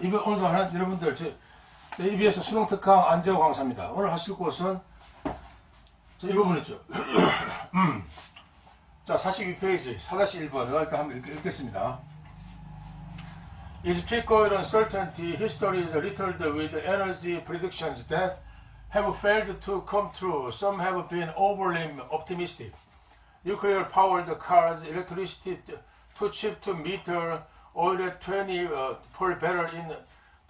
이번 오늘도 하는 여러분들 저 ABS 수능 특강 안재호 강사입니다. 오늘 하실 곳은 자, 이 부분이죠. 음. 자 42페이지 4-1번 일단 한번 읽, 읽겠습니다. Is peak oil uncertainty history is littered with energy predictions that have failed to come true. Some have been overly optimistic. Nuclear powered cars, electricity too cheap to meter, oil at 20 uh, per barrel in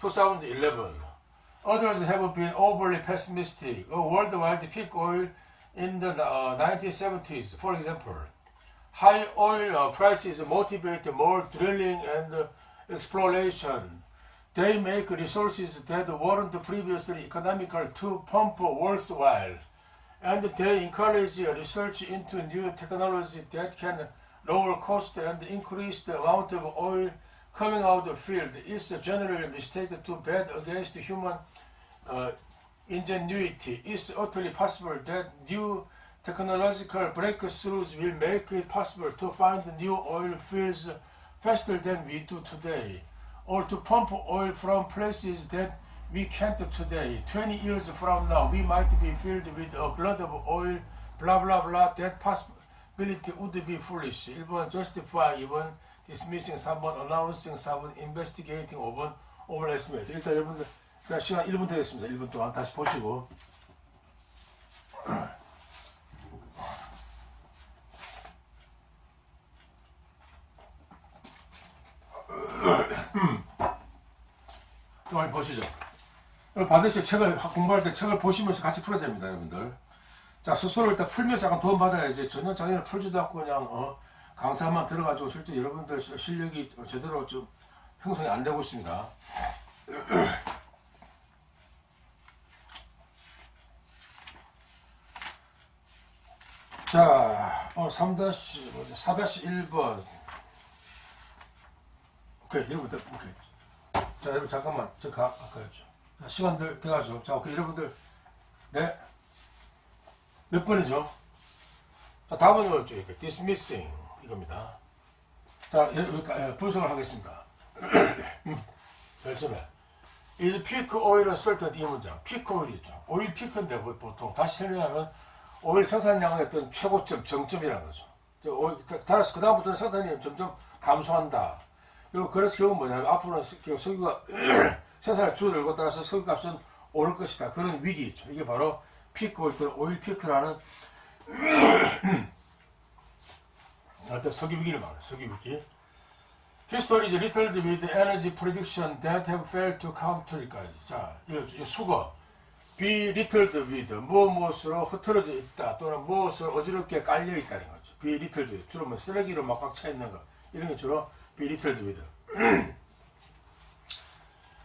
2011. Others have been overly pessimistic. A worldwide peak oil in the uh, 1970s, for example. High oil uh, prices motivate more drilling and uh, exploration. They make resources that weren't previously economical to pump worthwhile. And they encourage research into new technology that can lower cost and increase the amount of oil coming out of field. It's generally mistaken to bet against human uh, ingenuity. It's utterly possible that new technological breakthroughs will make it possible to find new oil fields faster than we do today, or to pump oil from places that we can't today. 20 years from now, we might be filled with a glut of oil, blah blah blah. That possibility would be foolish. 1번 justify, 2번 dismissing, 3번 announcing, 4번 investigating, 5번 overestimate. 일단 여러분들 일단 시간 1분 되겠습니다. 1분 동안 다시 보시고 또 한번 보시죠. 반드시 책을 공부할 때 책을 보시면서 같이 풀어야 됩니다, 여러분들. 자, 스스로 일단 풀면서 약간 도움 받아야지. 전혀 장애를 풀지도 않고 그냥 어, 강사만 들어가지고 실제 여러분들 시- 실력이 제대로 좀 형성이 안 되고 있습니다. 자, 어, 3 다시, 뭐지, 4-1번. 오케이, 1부터, 오케이. 자, 여러분, 잠깐만. 저 가, 아까였죠. 자, 시간들 돼가죠. 자, 오케이, 여러분들. 네. 몇 번이죠? 자, 다음은? 이렇게, dismissing. 이겁니다. 자, 여기, 예, 분석을 하겠습니다. 맨 처음에. is peak oil certain 이 문장. peak oil 있죠. 오일 피크인데, 뭐 보통. 다시 설명하면, 오일 생산량의 어떤 최고점, 정점이라는 거죠. 따라서 그 다음부터는 생산량이 점점 감소한다. 그리고 그래서 결국 뭐냐면 앞으로는 석유가 생산을 줄어들고 따라서 석유값은 오를 것이다. 그런 위기 있죠. 이게 바로 피크 오일, 또는 오일 피크라는 어떤 석유 위기를 말해요. 석유 위기. History is littered with energy prediction that have failed to come to까지. 자, 이, 이 수거. be littered with 무엇 무엇으로 흐트러져 있다 또는 무엇을 어지럽게 깔려 있다는 거죠. be littered with 주로 뭐 쓰레기로 막 꽉 차 있는 거 이런 게 주로 be littered with.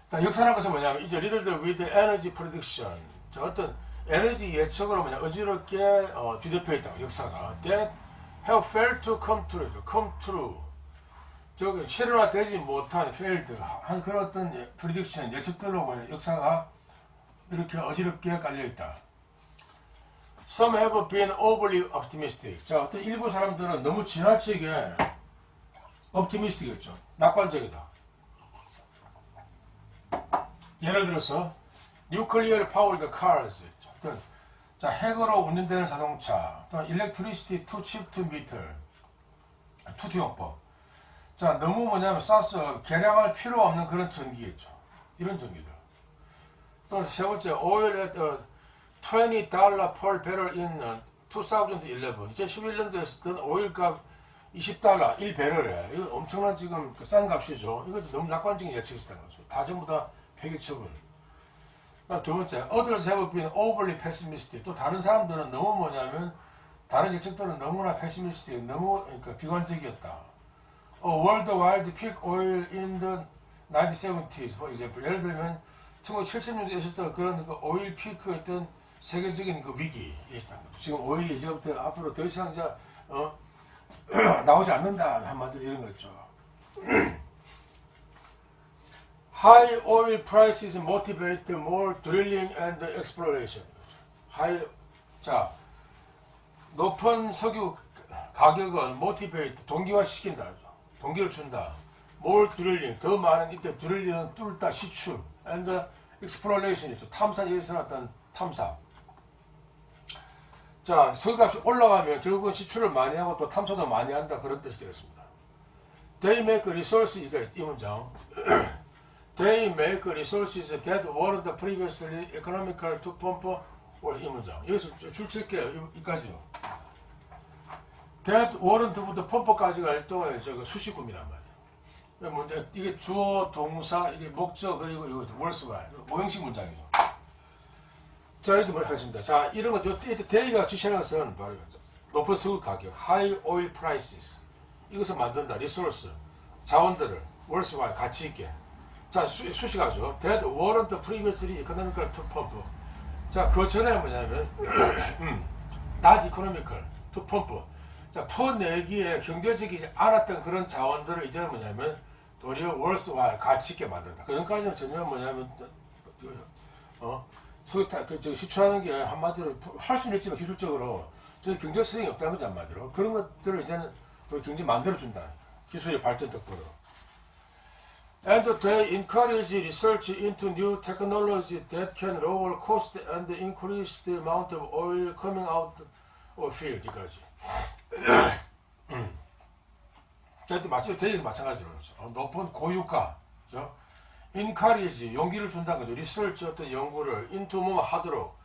그러니까 역사라는 것은 뭐냐면 이제 littered with energy prediction 저 어떤 에너지 예측으로 뭐냐 어지럽게 어, 뒤덮여 있다 역사가 that have failed to come true come true 저기 실현화되지 못한 failed 한 그런 어떤 예- prediction 예측들로 뭐냐 역사가 이렇게 어지럽게 깔려 있다. Some have been overly optimistic. 자, 어떤 일부 사람들은 너무 지나치게 optimistic이었죠. 낙관적이다. 예를 들어서 nuclear powered cars. 어떤 자, 핵으로 운전되는 자동차, 또는 electricity too cheap to meter. 투투용법. 자, 너무 뭐냐면 싸서 계량할 필요 없는 그런 전기겠죠. 이런 전기들. 또 세 번째, oil at uh, 20 달러 per barrel in uh, 2011. 2011년도에 썼던 오일값 20달러 1배럴에 이거 엄청난 지금 그싼 값이죠. 이거 너무 낙관적인 예측이었다는 거죠. 다 전부 다 폐기 처분. 그다음 두 번째, others have been overly pessimistic. 또 다른 사람들은 너무 뭐냐면 다른 예측들은 너무나 pessimistic, 너무 그러니까 비관적이었다. A worldwide peak oil in the 1970s. 뭐 이제 예를 들면 1970년대에 있었던 그런 그 오일 피크 어떤 세계적인 그 위기 있었던 거죠. 지금 오일이 이제부터 앞으로 더 이상 이제 어, 나오지 않는다 한마디로 이런 거죠. High oil prices motivate more drilling and exploration. High 자 높은 석유 가격은 motivate 동기화 시킨다. 동기를 준다. more drilling 더 많은 이때 드릴링은 뚫다 시출 and exploration이죠. 탐사 위해서 어떤 탐사. 자, 서값이 올라가면 결국은 시출을 많이 하고 또 탐사도 많이 한다 그런 뜻이 되겠습니다. They make resources 이 문장. They make resources that weren't previously economical to pump or 이 문장. 여기서 줄 칠게요. 이까지요. that weren't부터 펌프까지가 일종의 저거 수식구입니다 말이에요. 문제 이게 주어 동사 이게 목적 그리고 이거 월스발 모형식 문장이죠. 자 이렇게 하겠습니다. 자 이런 것 대의가 지시하는 것은 바로 높은 석유 가격, high oil prices 이것을 만든다. 리소스 자원들을 월스발 가치 있게 자 수, 수식하죠. That weren't previously economical to pump. 자 그 전에 뭐냐면 음, not economical to pump. 자 퍼내기에 경제적이지 않았던 그런 자원들을 이제는 뭐냐면 도리어 월스와일 가치 있게 만든다. 그 전까지는 전혀 뭐냐면 어 소유타 그 시추하는 게 한마디로 할 수는 있지만 기술적으로 저 경제성이 없다는 거지 한마디로 그런 것들을 이제는 또 경제 만들어 준다. 기술의 발전 덕분으로. And they encourage research into new technology that can lower cost and increase the amount of oil coming out of field까지. 음. 그때 마치 대리 마찬가지로 그렇죠. 어, 높은 고유가, 그죠? encourage 용기를 준다는 거죠. 리서치 어떤 연구를 into 뭐 하도록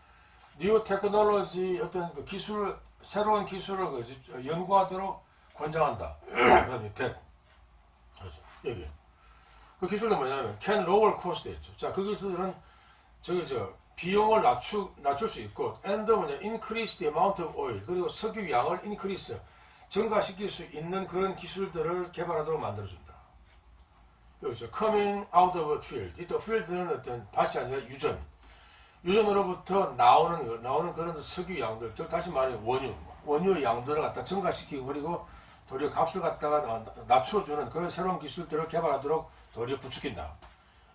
new technology 어떤 그 기술 새로운 기술을 그 연구하도록 권장한다. 그다음에 that 그렇죠. 여기 그 기술도 뭐냐면 can lower cost 있죠. 자, 그 기술은 저기 저 비용을 낮추, 낮출 수 있고 and 뭐냐 increase the amount of oil 그리고 석유 양을 increase 증가시킬 수 있는 그런 기술들을 개발하도록 만들어준다. 여기서 coming out of a field 이또 field는 어떤 밭이 아니라 유전 유전으로부터 나오는 나오는 그런 석유 양들 다시 말해 원유 원유 양들을 갖다 증가시키고 그리고 도리어 값을 갖다가 낮춰주는 그런 새로운 기술들을 개발하도록 도리어 부추긴다.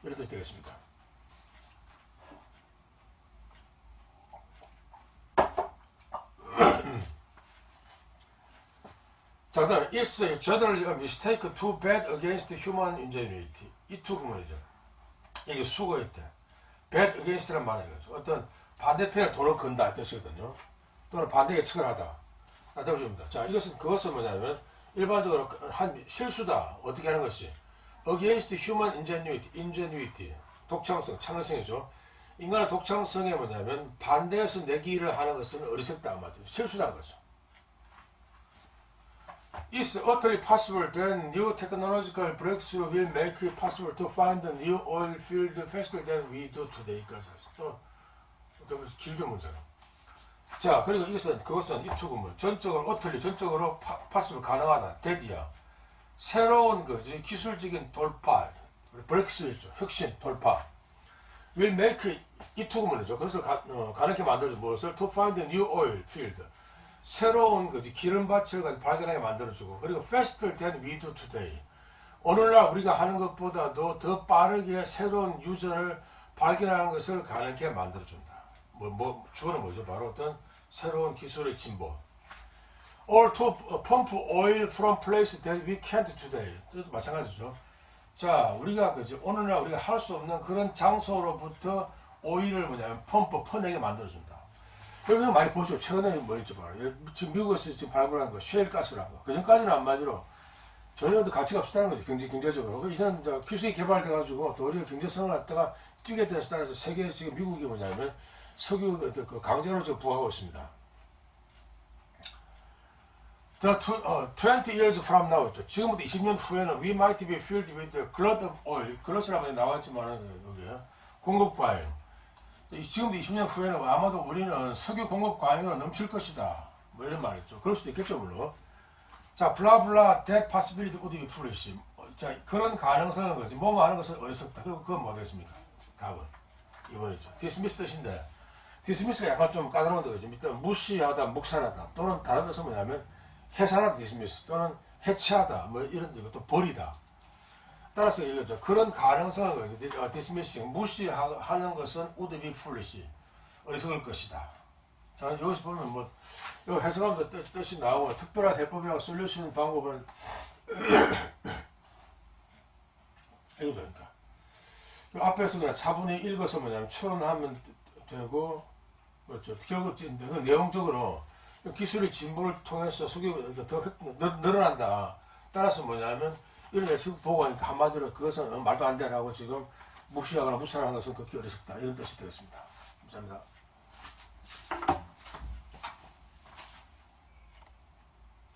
이런 뜻이 되겠습니다. 자, 그 다음에 is generally a mistake to bet against human ingenuity. 이두 구문이죠. 이게 수고일 때. bet against란 말은 이거죠. 어떤 반대편에 돌을 건다 뜻이거든요. 또는 반대 예측을 하다. 나타줍니다. 자, 이것은 그것은 뭐냐면 일반적으로 한 실수다. 어떻게 하는 것이 against human ingenuity, ingenuity, 독창성, 창의성이죠. 인간의 독창성이 뭐냐면 반대해서 내기를 하는 것은 어리석다 말이죠. 실수다는 거죠. It's utterly possible that new technological breakthrough will make it possible to find a new oil field faster than we do today. 또, 또 길죠 문제는. 자, 그리고 이것은 그것은 이 투구문 전적으로 utterly 전적으로 파, possible 가능하다. 대디야. 새로운 거지 기술적인 돌파, 브렉스죠 혁신, 돌파. will make 이 투구문이죠. 그것을 가, 어, 가능하게 만들어 무엇을 to find a new oil field. 새로운 거지 기름밭을 발견하게 만들어주고 그리고 faster than we do today. 오늘날 우리가 하는 것보다도 더 빠르게 새로운 유전을 발견하는 것을 가능하게 만들어준다. 뭐, 뭐, 주어는 뭐죠? 바로 어떤 새로운 기술의 진보. Or to pump oil from place that we can't today. 또 마찬가지죠. 자, 우리가 그지 오늘날 우리가 할 수 없는 그런 장소로부터 오일을 뭐냐면 펌프 퍼내게 만들어준다. 여러분 많이 보시고 최근에 뭐였죠? 바로 지금 미국에서 지금 발굴한 거쉘 가스라고. 그 전까지는 한마디로 전혀 가치가 없었다는 거죠. 경제 경제적으로. 이제는 기술이 개발돼 가지고 도리어 경제성을 갖다가 뛰게 돼서 따라서 세계 지금 미국이 뭐냐면 석유 그 강제로 지금 부하고 있습니다. The 20 years from now 있죠. 지금부터 20년 후에는 we might be filled with a glut of oil. 글러스라고 나왔지만은 여기 공급 과잉. 지금도 20년 후에는 아마도 우리는 석유 공급 과잉으로 넘칠 것이다. 뭐 이런 말이죠. 그럴 수도 있겠죠, 물론. 자, 블라블라 that possibility would be foolish. 자, 그런 가능성은 거지. 뭐뭐 하는 것은 어리석다. 그리고 그건 뭐겠습니까? 답은 이번이죠. dismiss 뜻인데 dismiss가 약간 좀 까다로운 거죠. 일단 무시하다, 묵살하다 또는 다른 뜻은 뭐냐면 해산하다 dismiss 또는 해체하다 뭐 이런 거또 버리다. 따라서 이거죠. 그런 가능성을 디스미싱 무시하는 것은 be foolish 어리석을 것이다. 자 여기서 보면 뭐요 해석하면서 뜻, 뜻이 나오고 특별한 해법이라고 솔루션 방법은 이거죠, 그러니까. 그 앞에서 그냥 차분히 읽어서 뭐냐면 추론하면 되고, 그렇죠. 결국 그 내용적으로 기술의 진보를 통해서 속이 더 늘- 늘어난다. 따라서 뭐냐면 이런 예측 보고 하니까 한마디로 그것은 말도 안 되라고 지금 무시하거나 무산하는 것은 극히 어리석다. 이런 뜻이 되겠습니다. 감사합니다.